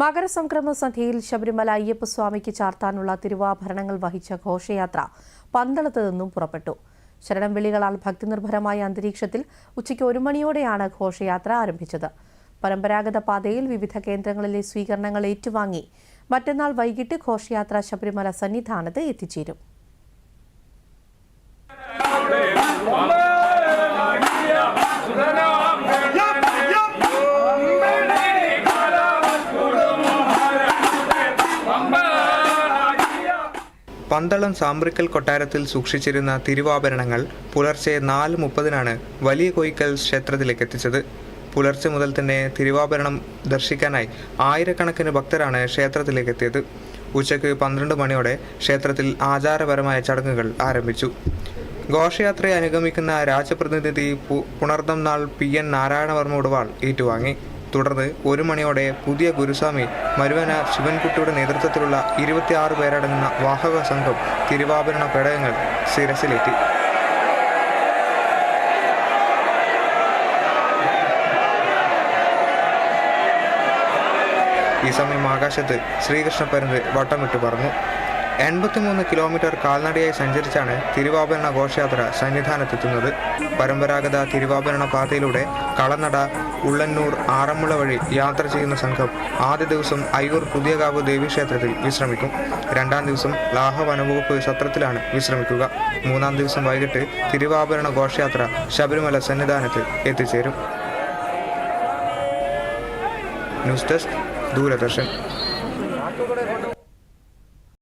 മകരസംക്രമ സന്ധ്യയിൽ ശബരിമല അയ്യപ്പസ്വാമിക്ക് ചാർത്താനുള്ള തിരുവാഭരണങ്ങൾ വഹിച്ച ഘോഷയാത്ര പന്തളത്ത് നിന്നും പുറപ്പെട്ടു. ശരണം വിളികളാൽ ഭക്തിനിർഭരമായ അന്തരീക്ഷത്തിൽ ഉച്ചയ്ക്ക് ഒരു മണിയോടെയാണ് ഘോഷയാത്ര ആരംഭിച്ചത്. പരമ്പരാഗത പാതയിൽ വിവിധ കേന്ദ്രങ്ങളിലെ സ്വീകരണങ്ങൾ ഏറ്റുവാങ്ങി മറ്റന്നാൾ വൈകിട്ട് ഘോഷയാത്ര ശബരിമല സന്നിധാനത്ത് എത്തിച്ചേരും. പന്തളം സാമ്പ്രിക്കൽ കൊട്ടാരത്തിൽ സൂക്ഷിച്ചിരുന്ന തിരുവാഭരണങ്ങൾ പുലർച്ചെ നാല് മുപ്പതിനാണ് വലിയ കോയിക്കൽ ക്ഷേത്രത്തിലേക്ക് എത്തിച്ചത്. പുലർച്ചെ മുതൽ തന്നെ തിരുവാഭരണം ദർശിക്കാനായി ആയിരക്കണക്കിന് ഭക്തരാണ് ക്ഷേത്രത്തിലേക്ക് എത്തിയത്. ഉച്ചയ്ക്ക് പന്ത്രണ്ട് മണിയോടെ ക്ഷേത്രത്തിൽ ആചാരപരമായ ചടങ്ങുകൾ ആരംഭിച്ചു. ഘോഷയാത്രയെ അനുഗമിക്കുന്ന രാജപ്രതിനിധി പുണർദം നാൾ പി എൻ നാരായണവർമ്മ ഉടവാൾ ഏറ്റുവാങ്ങി. തുടർന്ന് ഒരു മണിയോടെ പുതിയ ഗുരുസ്വാമി മരുവന ശിവൻകുട്ടിയുടെ നേതൃത്വത്തിലുള്ള ഇരുപത്തിയാറ് പേരടങ്ങുന്ന വാഹക സംഘം തിരുവാഭരണ പേടകങ്ങൾ ശിരസിലെത്തി ഈ സമയം ആകാശത്ത് ശ്രീകൃഷ്ണ പരന്ത് വട്ടമിട്ട് പറഞ്ഞു എൺപത്തിമൂന്ന് കിലോമീറ്റർ കാൽനടയായി സഞ്ചരിച്ചാണ് തിരുവാഭരണ ഘോഷയാത്ര സന്നിധാനത്തെത്തുന്നത്. പരമ്പരാഗത തിരുവാഭരണ പാതയിലൂടെ കളനട ഉള്ളന്നൂർ ആറന്മുള വഴി യാത്ര ചെയ്യുന്ന സംഘം ആദ്യ ദിവസം അയ്യൂർ പുതിയകാവ് ദേവീക്ഷേത്രത്തിൽ വിശ്രമിക്കും. രണ്ടാം ദിവസം ലാഹ വനവകുപ്പ് സത്രത്തിലാണ് വിശ്രമിക്കുക. മൂന്നാം ദിവസം വൈകിട്ട് തിരുവാഭരണ ഘോഷയാത്ര ശബരിമല സന്നിധാനത്ത് എത്തിച്ചേരും. News desk Doordarshan.